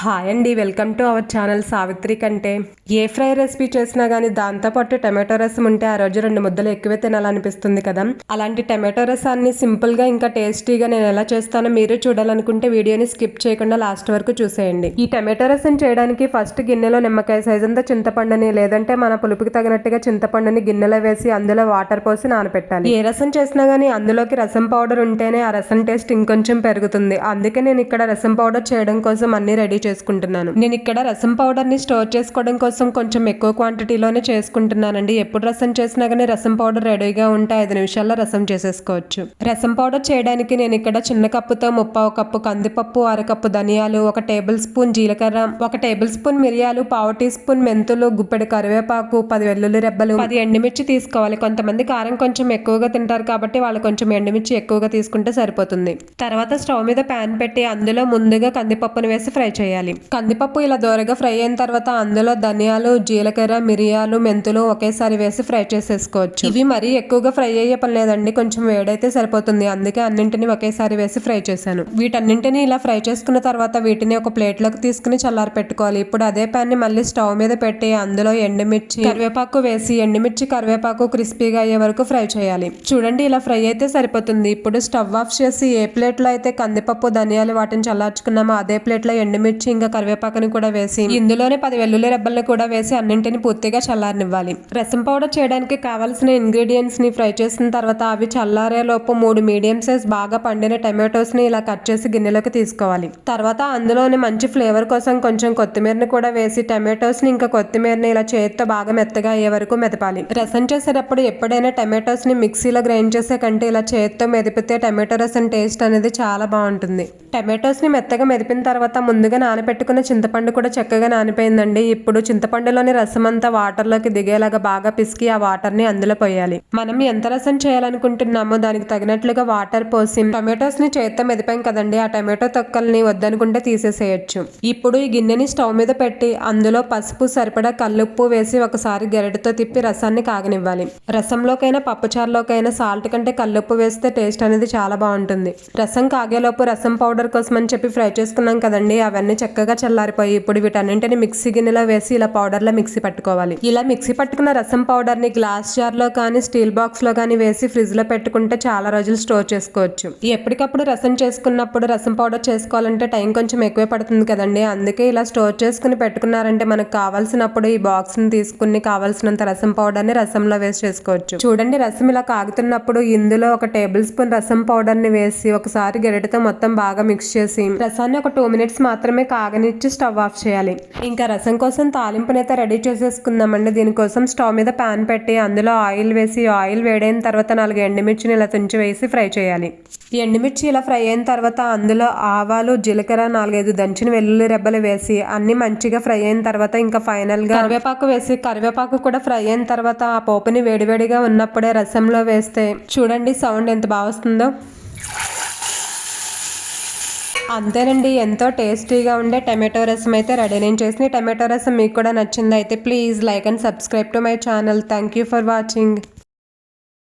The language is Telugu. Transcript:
హాయ్ అండి welcome to our channel Savitri కంటే. ఏ ఫ్రై రెసిపీ చేసినా కానీ దాంతోపాటు టమాటో రసం ఉంటే ఆ రోజు రెండు ముద్దలు ఎక్కువే తినాలనిపిస్తుంది కదా. అలాంటి టమాటో రసాన్ని సింపుల్గా ఇంకా టేస్టీగా నేను ఎలా చేస్తానో మీరు చూడాలనుకుంటే వీడియోని స్కిప్ చేయకుండా లాస్ట్ వరకు చూసేయండి. ఈ టమాటో రసం చేయడానికి ఫస్ట్ గిన్నెలో నిమ్మకాయ సైజ్ అంతా చింతపండుని లేదంటే మన పులుపుకి తగినట్టుగా చింతపండుని గిన్నెలో వేసి అందులో వాటర్ పోసి నానపెట్టాలి. ఏ రసం చేసినా కానీ అందులోకి రసం పౌడర్ ఉంటేనే ఆ రసం టేస్ట్ ఇంకొంచెం పెరుగుతుంది. అందుకే నేను ఇక్కడ రసం పౌడర్ చేయడం కోసం అన్ని రెడీ చేసుకుంటున్నాను. నేను ఇక్కడ రసం పౌడర్ని స్టోర్ చేసుకోవడం కోసం కొంచెం ఎక్కువ క్వాంటిటీలోనే చేసుకుంటున్నానండి. ఎప్పుడు రసం చేసినా కానీ రసం పౌడర్ రెడీగా ఉంటే ఐదు నిమిషాల్లో రసం చేసేసుకోవచ్చు. రసం పౌడర్ చేయడానికి నేను ఇక్కడ చిన్న కప్పుతో ముప్పావు కప్పు కందిపప్పు అరకప్పు ధనియాలు ఒక టేబుల్ స్పూన్ జీలకర్ర ఒక టేబుల్ స్పూన్ మిరియాలు పావు టీ స్పూన్ మెంతులు గుప్పెడు కరివేపాకు పది వెల్లుల్లి రెబ్బలు పది ఎండుమిర్చి తీసుకోవాలి. కొంతమంది కారం కొంచెం ఎక్కువగా తింటారు కాబట్టి వాళ్ళు కొంచెం ఎండుమిర్చి ఎక్కువగా తీసుకుంటే సరిపోతుంది. తర్వాత స్టవ్ మీద ప్యాన్ పెట్టి అందులో ముందుగా కందిపప్పును వేసి ఫ్రై చేయాలి. కందిపప్పు ఇలా దోరగా ఫ్రై అయిన తర్వాత అందులో ధనియాలు జీలకర్ర మిరియాలు మెంతులు ఒకేసారి వేసి ఫ్రై చేసేసుకోవచ్చు. ఇవి మరీ ఎక్కువగా ఫ్రై అయ్యే పని లేదండి. కొంచెం వేడైతే సరిపోతుంది. అందుకే అన్నింటిని ఒకేసారి వేసి ఫ్రై చేశాను. వీటన్నింటిని ఇలా ఫ్రై చేసుకున్న తర్వాత వీటిని ఒక ప్లేట్లోకి తీసుకుని చల్లారి పెట్టుకోవాలి. ఇప్పుడు అదే ప్యాన్ని మళ్ళీ స్టవ్ మీద పెట్టి అందులో ఎండుమిర్చి కరివేపాకు వేసి ఎండుమిర్చి కరివేపాకు క్రిస్పీగా అయ్యే వరకు ఫ్రై చేయాలి. చూడండి ఇలా ఫ్రై అయితే సరిపోతుంది. ఇప్పుడు స్టవ్ ఆఫ్ చేసి ఏ ప్లేట్లో అయితే కందిపప్పు ధనియాలు వాటిని చల్లార్చుకున్నామో అదే ప్లేట్లో ఇంకా కరివేపాకుని కూడా వేసి ఇందులోనే పది వెల్లుల్లి రెబ్బల్ని కూడా వేసి అన్నింటిని పూర్తిగా చల్లారనివ్వాలి. రసం పౌడర్ చేయడానికి కావాల్సిన ఇంగ్రీడియంట్స్ని ఫ్రై చేసిన తర్వాత అవి చల్లారే లోపు మూడు మీడియం సైజ్ బాగా పండిన టమాటోస్ని ఇలా కట్ చేసి గిన్నెలోకి తీసుకోవాలి. తర్వాత అందులోనే మంచి ఫ్లేవర్ కోసం కొంచెం కొత్తిమీరని కూడా వేసి టమాటోస్ని ఇంకా కొత్తిమీరని ఇలా చేతితో బాగా మెత్తగా అయ్యే వరకు మెదపాలి. రసం చేసేటప్పుడు ఎప్పుడైనా టమాటోస్ని మిక్సీలో గ్రైండ్ చేసే కంటే ఇలా చేతితో మెదిపితే టమాటో రసం టేస్ట్ అనేది చాలా బాగుంటుంది. టమాటోస్ని మెత్తగా మెదిపిన తర్వాత ముందుగా నానబెట్టుకున్న చింతపండు కూడా చక్కగా నానిపోయిందండి. ఇప్పుడు చింతపండులోని రసం అంతా వాటర్లోకి దిగేలాగా బాగా పిసికి ఆ వాటర్ని అందులో పోయాలి. మనం ఎంత రసం చేయాలనుకుంటున్నామో దానికి తగినట్లుగా వాటర్ పోసి టమాటోస్ని చేత్తో మెదిపాం కదండి. ఆ టమాటో తొక్కల్ని వద్దనుకుంటే తీసేసేయచ్చు. ఇప్పుడు ఈ గిన్నెని స్టవ్ మీద పెట్టి అందులో పసుపు సరిపడా కల్లుప్పు వేసి ఒకసారి గరిటతో తిప్పి రసాన్ని కాగనివ్వాలి. రసంలోకైనా పప్పుచారులోకైనా సాల్ట్ కంటే కల్లుప్పు వేస్తే టేస్ట్ అనేది చాలా బాగుంటుంది. రసం కాగేలోపు రసం పౌడర్ కోసం అని చెప్పి ఫ్రై చేసుకున్నాం కదండి. అవన్నీ చక్కగా చల్లారిపోయి ఇప్పుడు వీటన్నింటిని మిక్సీ గిన్నెలో వేసి ఇలా పౌడర్లో మిక్సీ పట్టుకోవాలి. ఇలా మిక్సీ పట్టుకున్న రసం పౌడర్ని గ్లాస్ జార్లో కానీ స్టీల్ బాక్స్లో కానీ వేసి ఫ్రిడ్జ్లో పెట్టుకుంటే చాలా రోజులు స్టోర్ చేసుకోవచ్చు. ఎప్పటికప్పుడు రసం చేసుకున్నప్పుడు రసం పౌడర్ చేసుకోవాలంటే టైం కొంచెం ఎక్కువే పడుతుంది కదండి. అందుకే ఇలా స్టోర్ చేసుకుని పెట్టుకున్నారంటే మనకు కావాల్సినప్పుడు ఈ బాక్స్ని తీసుకుని కావాల్సినంత రసం పౌడర్ని రసంలో వేసి చేసుకోవచ్చు. చూడండి రసం ఇలా కాగుతున్నప్పుడు ఇందులో ఒక టేబుల్ స్పూన్ రసం పౌడర్ని వేసి ఒకసారి గెరటితో మొత్తం బాగా మిక్స్ చేసి రసాన్ని ఒక టూ మినిట్స్ మాత్రమే కాగనిచ్చి స్టవ్ ఆఫ్ చేయాలి. ఇంకా రసం కోసం తాలింపునైతే రెడీ చేసేసుకుందామండి. దీనికోసం స్టవ్ మీద పాన్ పెట్టి అందులో ఆయిల్ వేసి ఆయిల్ వేడైన తర్వాత నాలుగు ఎండుమిర్చిని ఇలా తుంచి వేసి ఫ్రై చేయాలి. ఎండుమిర్చి ఇలా ఫ్రై అయిన తర్వాత అందులో ఆవాలు జీలకర్ర నాలుగైదు దంచిన వెల్లుల్లి రెబ్బలు వేసి అన్ని మంచిగా ఫ్రై అయిన తర్వాత ఇంకా ఫైనల్గా కరివేపాకు వేసి కరివేపాకు కూడా ఫ్రై అయిన తర్వాత ఆ పోపుని వేడివేడిగా ఉన్నప్పుడే రసంలో వేస్తే చూడండి సౌండ్ ఎంత బాగా వస్తుందో. అంతేనండి ఎంతో టేస్టీగా ఉండే టమాటో రసం అయితే రెడీ. నేను చేసిన టమాటో రసం మీకు కూడా నచ్చింది అయితే please like and subscribe to my channel. Thank you for watching.